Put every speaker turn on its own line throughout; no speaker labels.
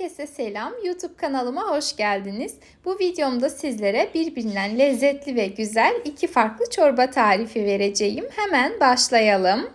Herkese selam. YouTube kanalıma hoş geldiniz. Bu videomda sizlere birbirinden lezzetli ve güzel iki farklı çorba tarifi vereceğim. Hemen başlayalım.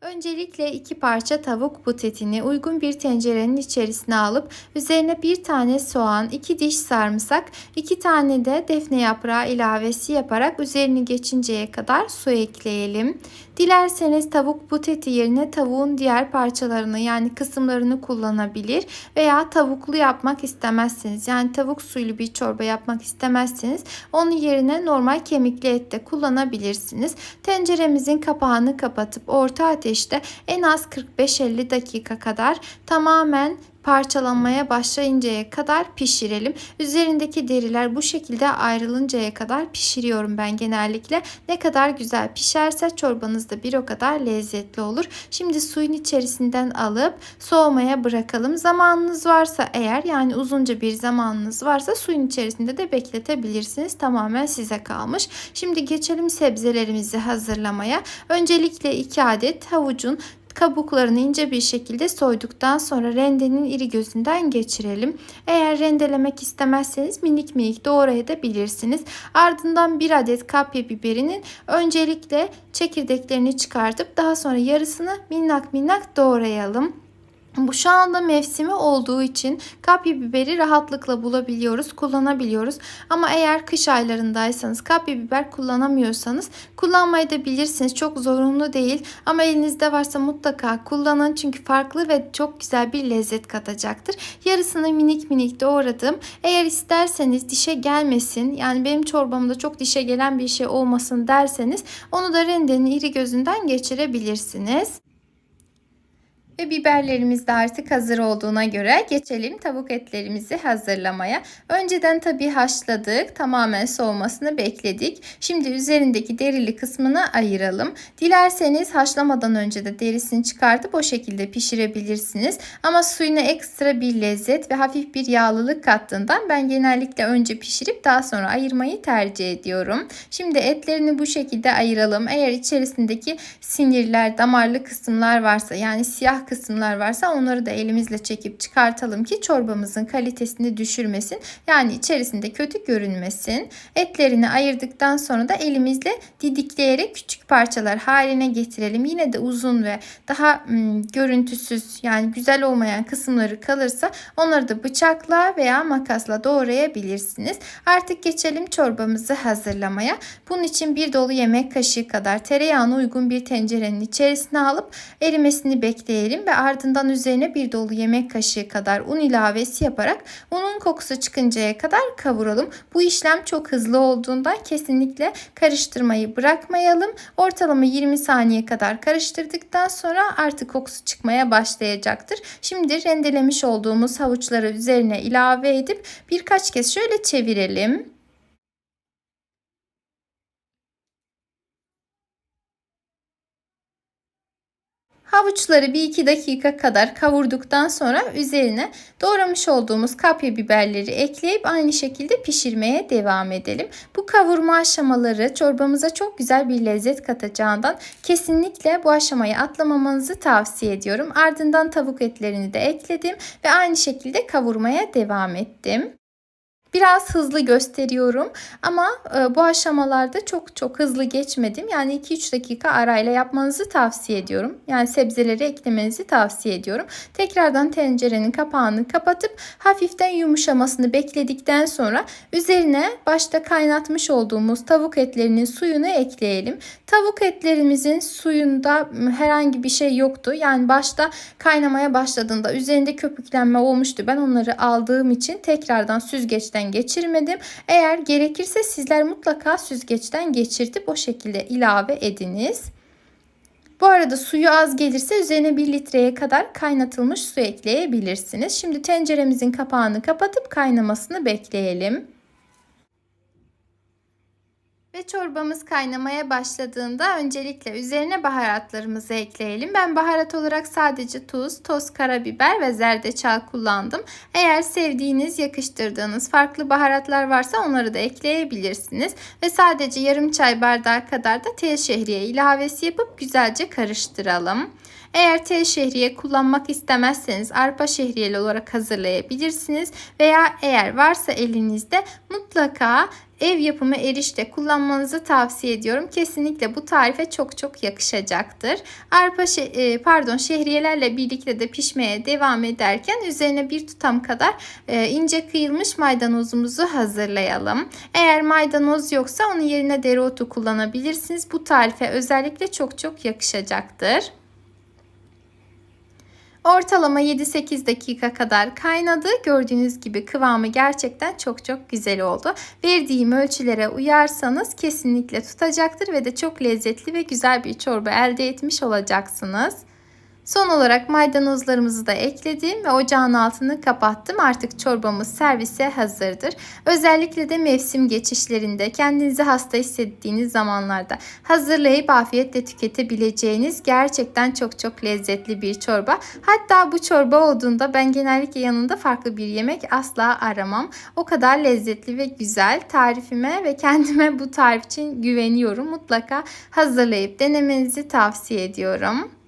Öncelikle iki parça tavuk but etini uygun bir tencerenin içerisine alıp üzerine bir tane soğan, iki diş sarımsak, iki tane de defne yaprağı ilavesi yaparak üzerini geçinceye kadar su ekleyelim. Dilerseniz tavuk but eti yerine tavuğun diğer parçalarını yani kısımlarını kullanabilir veya tavuklu yapmak istemezseniz yani tavuk suylu bir çorba yapmak istemezseniz onun yerine normal kemikli et de kullanabilirsiniz. Tenceremizin kapağını kapatıp orta ateşte en az 45-50 dakika kadar tamamen parçalanmaya başlayıncaya kadar pişirelim. Üzerindeki deriler bu şekilde ayrılıncaya kadar pişiriyorum ben genellikle. Ne kadar güzel pişerse çorbanız da bir o kadar lezzetli olur. Şimdi suyun içerisinden alıp soğumaya bırakalım. Zamanınız varsa eğer yani uzunca bir zamanınız varsa suyun içerisinde de bekletebilirsiniz. Tamamen size kalmış. Şimdi geçelim sebzelerimizi hazırlamaya. Öncelikle 2 adet havucun kabuklarını ince bir şekilde soyduktan sonra rendenin iri gözünden geçirelim. Eğer rendelemek istemezseniz minik minik doğrayabilirsiniz. Ardından bir adet kapya biberinin öncelikle çekirdeklerini çıkartıp daha sonra yarısını minnak minnak doğrayalım. Bu şu anda mevsimi olduğu için kapya biberi rahatlıkla bulabiliyoruz, kullanabiliyoruz. Ama eğer kış aylarındaysanız kapya biber kullanamıyorsanız kullanmayı da bilirsiniz. Çok zorunlu değil ama elinizde varsa mutlaka kullanın. Çünkü farklı ve çok güzel bir lezzet katacaktır. Yarısını minik minik doğradım. Eğer isterseniz dişe gelmesin yani benim çorbamda çok dişe gelen bir şey olmasın derseniz onu da rendenin iri gözünden geçirebilirsiniz. Ve biberlerimiz de artık hazır olduğuna göre geçelim tavuk etlerimizi hazırlamaya. Önceden tabi haşladık. Tamamen soğumasını bekledik. Şimdi üzerindeki derili kısmını ayıralım. Dilerseniz haşlamadan önce de derisini çıkartıp o şekilde pişirebilirsiniz. Ama suyuna ekstra bir lezzet ve hafif bir yağlılık kattığından ben genellikle önce pişirip daha sonra ayırmayı tercih ediyorum. Şimdi etlerini bu şekilde ayıralım. Eğer içerisindeki sinirler, damarlı kısımlar varsa yani siyah kısımlar varsa onları da elimizle çekip çıkartalım ki çorbamızın kalitesini düşürmesin. Yani içerisinde kötü görünmesin. Etlerini ayırdıktan sonra da elimizle didikleyerek küçük parçalar haline getirelim. Yine de uzun ve daha ım, görüntüsüz yani güzel olmayan kısımları kalırsa onları da bıçakla veya makasla doğrayabilirsiniz. Artık geçelim çorbamızı hazırlamaya. Bunun için bir dolu yemek kaşığı kadar tereyağını uygun bir tencerenin içerisine alıp erimesini bekleyelim ve ardından üzerine bir dolu yemek kaşığı kadar un ilavesi yaparak unun kokusu çıkıncaya kadar kavuralım. Bu işlem çok hızlı olduğundan kesinlikle karıştırmayı bırakmayalım. Ortalama 20 saniye kadar karıştırdıktan sonra artık kokusu çıkmaya başlayacaktır. Şimdi rendelemiş olduğumuz havuçları üzerine ilave edip birkaç kez şöyle çevirelim. Havuçları bir iki dakika kadar kavurduktan sonra üzerine doğramış olduğumuz kapya biberleri ekleyip aynı şekilde pişirmeye devam edelim. Bu kavurma aşamaları çorbamıza çok güzel bir lezzet katacağından kesinlikle bu aşamayı atlamamanızı tavsiye ediyorum. Ardından tavuk etlerini de ekledim ve aynı şekilde kavurmaya devam ettim. Biraz hızlı gösteriyorum ama e, bu aşamalarda çok çok hızlı geçmedim. Yani 2-3 dakika arayla yapmanızı tavsiye ediyorum. Yani sebzeleri eklemenizi tavsiye ediyorum. Tekrardan tencerenin kapağını kapatıp hafiften yumuşamasını bekledikten sonra üzerine başta kaynatmış olduğumuz tavuk etlerinin suyunu ekleyelim. Tavuk etlerimizin suyunda herhangi bir şey yoktu. Yani başta kaynamaya başladığında üzerinde köpüklenme olmuştu. Ben onları aldığım için tekrardan süzgeçten geçirmedim. Eğer gerekirse sizler mutlaka süzgeçten geçirtip o şekilde ilave ediniz. Bu arada suyu az gelirse üzerine 1 litreye kadar kaynatılmış su ekleyebilirsiniz. Şimdi tenceremizin kapağını kapatıp kaynamasını bekleyelim. Ve çorbamız kaynamaya başladığında öncelikle üzerine baharatlarımızı ekleyelim. Ben baharat olarak sadece tuz, toz karabiber ve zerdeçal kullandım. Eğer sevdiğiniz, yakıştırdığınız farklı baharatlar varsa onları da ekleyebilirsiniz. Ve sadece yarım çay bardağı kadar da tel şehriye ilavesi yapıp güzelce karıştıralım. Eğer tel şehriye kullanmak istemezseniz arpa şehriyeli olarak hazırlayabilirsiniz. Veya eğer varsa elinizde mutlaka ev yapımı erişte kullanmanızı tavsiye ediyorum. Kesinlikle bu tarife çok çok yakışacaktır. Arpa e, pardon şehriyelerle birlikte de pişmeye devam ederken üzerine bir tutam kadar e, ince kıyılmış maydanozumuzu hazırlayalım. Eğer maydanoz yoksa onun yerine dereotu kullanabilirsiniz. Bu tarife özellikle çok çok yakışacaktır. Ortalama 7-8 dakika kadar kaynadı. Gördüğünüz gibi kıvamı gerçekten çok çok güzel oldu. Verdiğim ölçülere uyarsanız kesinlikle tutacaktır ve de çok lezzetli ve güzel bir çorba elde etmiş olacaksınız. Son olarak maydanozlarımızı da ekledim ve ocağın altını kapattım. Artık çorbamız servise hazırdır. Özellikle de mevsim geçişlerinde kendinizi hasta hissettiğiniz zamanlarda hazırlayıp afiyetle tüketebileceğiniz gerçekten çok çok lezzetli bir çorba. Hatta bu çorba olduğunda ben genellikle yanında farklı bir yemek asla aramam. O kadar lezzetli ve güzel. Tarifime ve kendime bu tarif için güveniyorum. Mutlaka hazırlayıp denemenizi tavsiye ediyorum.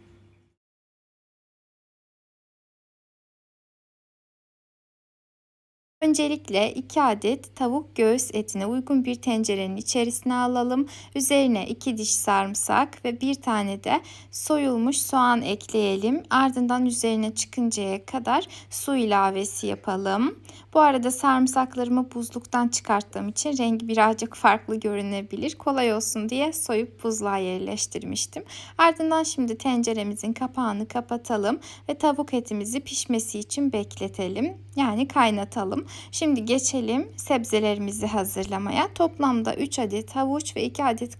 Öncelikle 2 adet tavuk göğüs etine uygun bir tencerenin içerisine alalım. Üzerine 2 diş sarımsak ve bir tane de soyulmuş soğan ekleyelim. Ardından üzerine çıkıncaya kadar su ilavesi yapalım. Bu arada sarımsaklarımı buzluktan çıkarttığım için rengi birazcık farklı görünebilir. Kolay olsun diye soyup buzluğa yerleştirmiştim. Ardından şimdi tenceremizin kapağını kapatalım ve tavuk etimizi pişmesi için bekletelim. Yani kaynatalım. Şimdi geçelim sebzelerimizi hazırlamaya. Toplamda 3 adet havuç ve 2 adet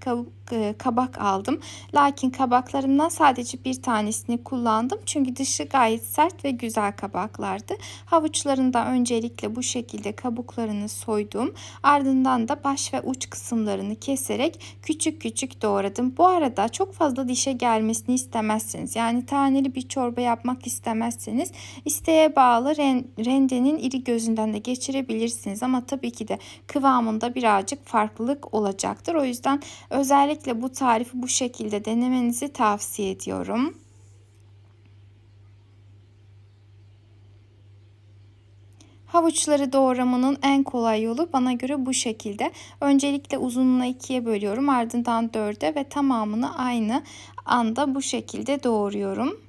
e, kabak aldım. Lakin kabaklarımdan sadece bir tanesini kullandım. Çünkü dışı gayet sert ve güzel kabaklardı. Havuçlarında öncelikle bu şekilde kabuklarını soydum. Ardından da baş ve uç kısımlarını keserek küçük küçük doğradım. Bu arada çok fazla dişe gelmesini istemezseniz yani taneli bir çorba yapmak istemezseniz isteğe bağlı rendenin iri gözünden de geçirebilirsiniz. Ama tabii ki de kıvamında birazcık farklılık olacaktır. O yüzden özellikle bu tarifi bu şekilde denemenizi tavsiye ediyorum. Havuçları doğramanın en kolay yolu bana göre bu şekilde. Öncelikle uzunluğuna ikiye bölüyorum ardından dörde ve tamamını aynı anda bu şekilde doğruyorum.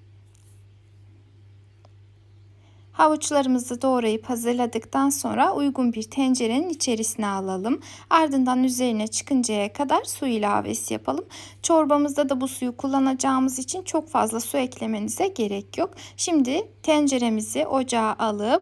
Havuçlarımızı doğrayıp hazırladıktan sonra uygun bir tencerenin içerisine alalım. Ardından üzerine çıkıncaya kadar su ilavesi yapalım. Çorbamızda da bu suyu kullanacağımız için çok fazla su eklemenize gerek yok. Şimdi tenceremizi ocağa alıp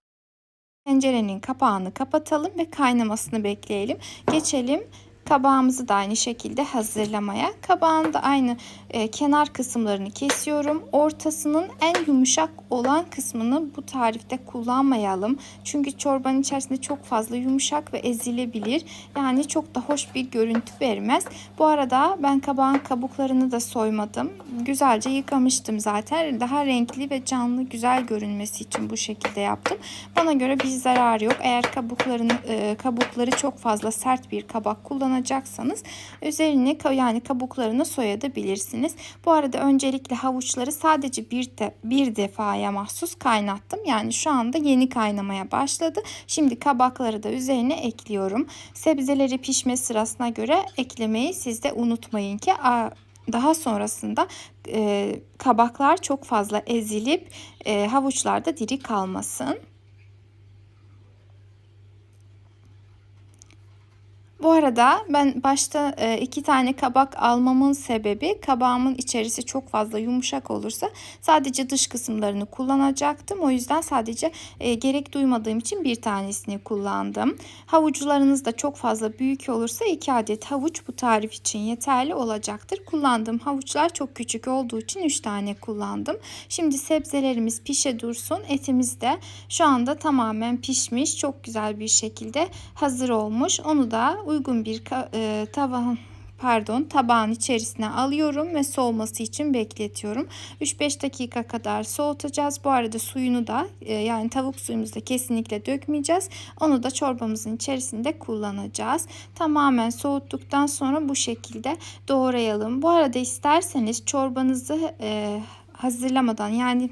tencerenin kapağını kapatalım ve kaynamasını bekleyelim. Geçelim Kabağımızı da aynı şekilde hazırlamaya. Kabağın da aynı e, kenar kısımlarını kesiyorum. Ortasının en yumuşak olan kısmını bu tarifte kullanmayalım. Çünkü çorbanın içerisinde çok fazla yumuşak ve ezilebilir. Yani çok da hoş bir görüntü vermez. Bu arada ben kabağın kabuklarını da soymadım. Güzelce yıkamıştım zaten. Daha renkli ve canlı güzel görünmesi için bu şekilde yaptım. Bana göre bir zarar yok. Eğer kabuklarını e, kabukları çok fazla sert bir kabak kullanacaksanız kullanacaksanız üzerine yani kabuklarını soyabilirsiniz. Bu arada öncelikle havuçları sadece bir, de, bir defaya mahsus kaynattım. Yani şu anda yeni kaynamaya başladı. Şimdi kabakları da üzerine ekliyorum. Sebzeleri pişme sırasına göre eklemeyi siz de unutmayın ki daha sonrasında e, kabaklar çok ezilip ezilip e, havuçlarda diri kalmasın. Bu arada ben başta e, iki tane kabak almamın sebebi kabağımın içerisi çok fazla yumuşak olursa sadece dış kısımlarını kullanacaktım. O yüzden sadece e, gerek duymadığım için bir tanesini kullandım. Havuçlarınız da çok fazla büyük olursa iki adet havuç bu tarif için yeterli olacaktır. Kullandığım havuçlar çok küçük olduğu için üç tane kullandım. Şimdi sebzelerimiz pişe dursun. Etimiz de şu anda tamamen pişmiş. Çok güzel bir şekilde hazır olmuş. Onu da uygun bir e, tavan pardon tabağın içerisine alıyorum ve soğuması için bekletiyorum. 3-5 dakika kadar soğutacağız. Bu arada suyunu da e, yani tavuk suyumuzu da kesinlikle dökmeyeceğiz. Onu da çorbamızın içerisinde kullanacağız. Tamamen soğuttuktan sonra bu şekilde doğrayalım. Bu arada isterseniz çorbanızı e, hazırlamadan yani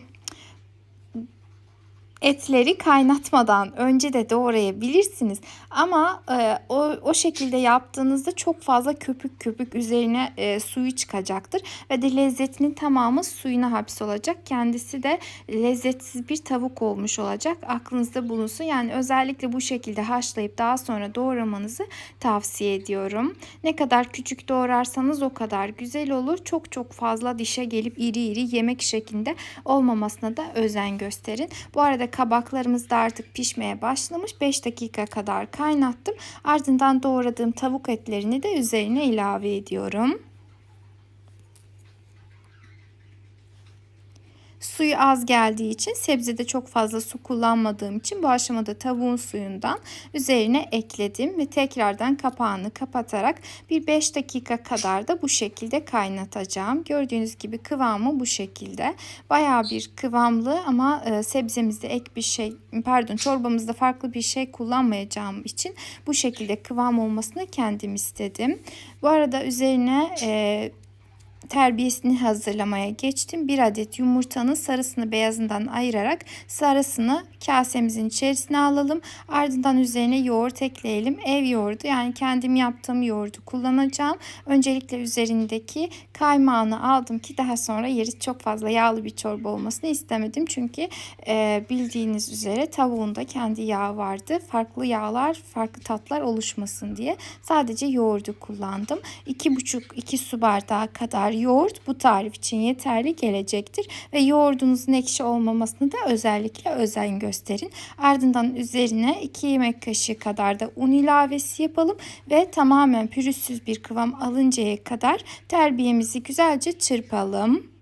etleri kaynatmadan önce de doğrayabilirsiniz. Ama e, o, o şekilde yaptığınızda çok fazla köpük köpük üzerine e, suyu çıkacaktır. Ve de lezzetinin tamamı suyuna hapsolacak. Kendisi de lezzetsiz bir tavuk olmuş olacak. Aklınızda bulunsun. Yani özellikle bu şekilde haşlayıp daha sonra doğramanızı tavsiye ediyorum. Ne kadar küçük doğrarsanız o kadar güzel olur. Çok çok fazla dişe gelip iri iri yemek şeklinde olmamasına da özen gösterin. Bu arada kabaklarımız da artık pişmeye başlamış. 5 dakika kadar kaynattım. Ardından doğradığım tavuk etlerini de üzerine ilave ediyorum. Suyu az geldiği için sebzede çok fazla su kullanmadığım için bu aşamada tavuğun suyundan üzerine ekledim ve tekrardan kapağını kapatarak bir 5 dakika kadar da bu şekilde kaynatacağım. Gördüğünüz gibi kıvamı bu şekilde. Baya bir kıvamlı ama e, sebzemizde ek bir şey pardon çorbamızda farklı bir şey kullanmayacağım için bu şekilde kıvam olmasını kendim istedim. Bu arada üzerine e, terbiyesini hazırlamaya geçtim. Bir adet yumurtanın sarısını beyazından ayırarak sarısını kasemizin içerisine alalım. Ardından üzerine yoğurt ekleyelim. Ev yoğurdu yani kendim yaptığım yoğurdu kullanacağım. Öncelikle üzerindeki kaymağını aldım ki daha sonra yeri çok fazla yağlı bir çorba olmasını istemedim. Çünkü e, bildiğiniz üzere tavuğunda kendi yağı vardı. Farklı yağlar, farklı tatlar oluşmasın diye sadece yoğurdu kullandım. 2,5-2 su bardağı kadar yoğurt bu tarif için yeterli gelecektir. Ve yoğurdunuzun ekşi olmamasını da özellikle özen gösterin. Ardından üzerine 2 yemek kaşığı kadar da un ilavesi yapalım. Ve tamamen pürüzsüz bir kıvam alıncaya kadar terbiyemizi güzelce çırpalım.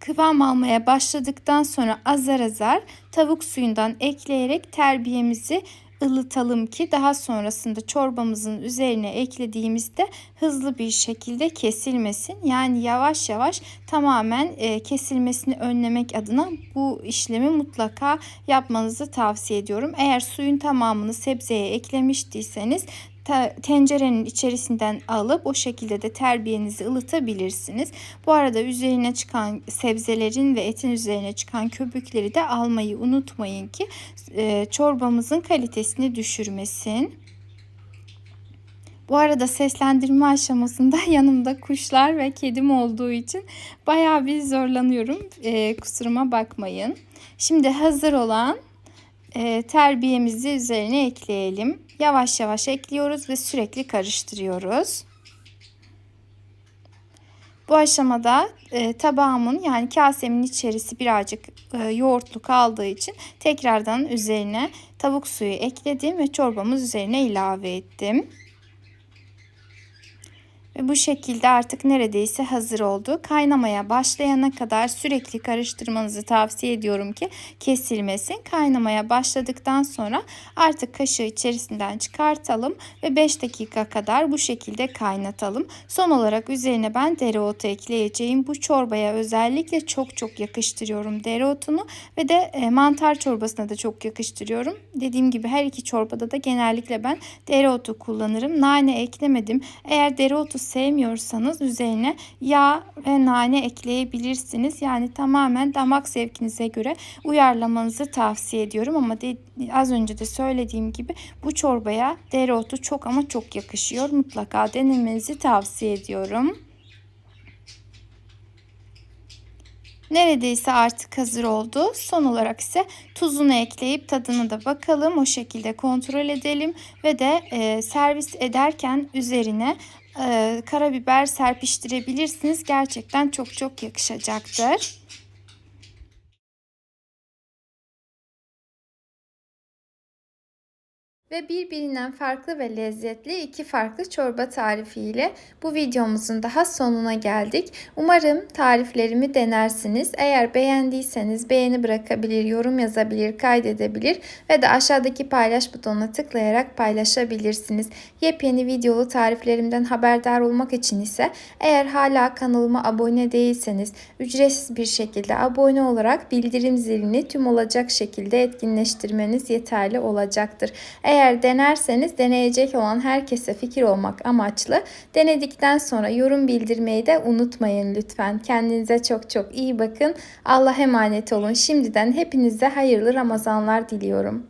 kıvam almaya başladıktan sonra azar azar tavuk suyundan ekleyerek terbiyemizi ılıtalım ki daha sonrasında çorbamızın üzerine eklediğimizde hızlı bir şekilde kesilmesin. Yani yavaş yavaş tamamen e, kesilmesini önlemek adına bu işlemi mutlaka yapmanızı tavsiye ediyorum. Eğer suyun tamamını sebzeye eklemiştiyseniz tencerenin içerisinden alıp o şekilde de terbiyenizi ılıtabilirsiniz. Bu arada üzerine çıkan sebzelerin ve etin üzerine çıkan köpükleri de almayı unutmayın ki e, çorbamızın kalitesini düşürmesin. Bu arada seslendirme aşamasında yanımda kuşlar ve kedim olduğu için bayağı bir zorlanıyorum. E, kusuruma bakmayın. Şimdi hazır olan e, terbiyemizi üzerine ekleyelim. Yavaş yavaş ekliyoruz ve sürekli karıştırıyoruz. Bu aşamada e, tabağımın yani kasemin içerisi birazcık e, yoğurtlu kaldığı için tekrardan üzerine tavuk suyu ekledim ve çorbamız üzerine ilave ettim. Ve bu şekilde artık neredeyse hazır oldu. Kaynamaya başlayana kadar sürekli karıştırmanızı tavsiye ediyorum ki kesilmesin. Kaynamaya başladıktan sonra artık kaşığı içerisinden çıkartalım ve 5 dakika kadar bu şekilde kaynatalım. Son olarak üzerine ben dereotu ekleyeceğim. Bu çorbaya özellikle çok çok yakıştırıyorum dereotunu ve de e, mantar çorbasına da çok yakıştırıyorum. Dediğim gibi her iki çorbada da genellikle ben dereotu kullanırım. Nane eklemedim. Eğer dereotu sevmiyorsanız üzerine yağ ve nane ekleyebilirsiniz. Yani tamamen damak zevkinize göre uyarlamanızı tavsiye ediyorum. Ama de, az önce de söylediğim gibi bu çorbaya dereotu çok ama çok yakışıyor. Mutlaka denemenizi tavsiye ediyorum. Neredeyse artık hazır oldu. Son olarak ise tuzunu ekleyip tadını da bakalım. O şekilde kontrol edelim ve de e, servis ederken üzerine e, karabiber serpiştirebilirsiniz. Gerçekten çok çok yakışacaktır. Ve birbirinden farklı ve lezzetli iki farklı çorba tarifi ile bu videomuzun daha sonuna geldik. Umarım tariflerimi denersiniz. Eğer beğendiyseniz beğeni bırakabilir, yorum yazabilir, kaydedebilir ve de aşağıdaki paylaş butonuna tıklayarak paylaşabilirsiniz. Yepyeni videolu tariflerimden haberdar olmak için ise eğer hala kanalıma abone değilseniz ücretsiz bir şekilde abone olarak bildirim zilini tüm olacak şekilde etkinleştirmeniz yeterli olacaktır. Eğer Eğer denerseniz deneyecek olan herkese fikir olmak amaçlı denedikten sonra yorum bildirmeyi de unutmayın lütfen. Kendinize çok çok iyi bakın. Allah emanet olun. Şimdiden hepinize hayırlı Ramazanlar diliyorum.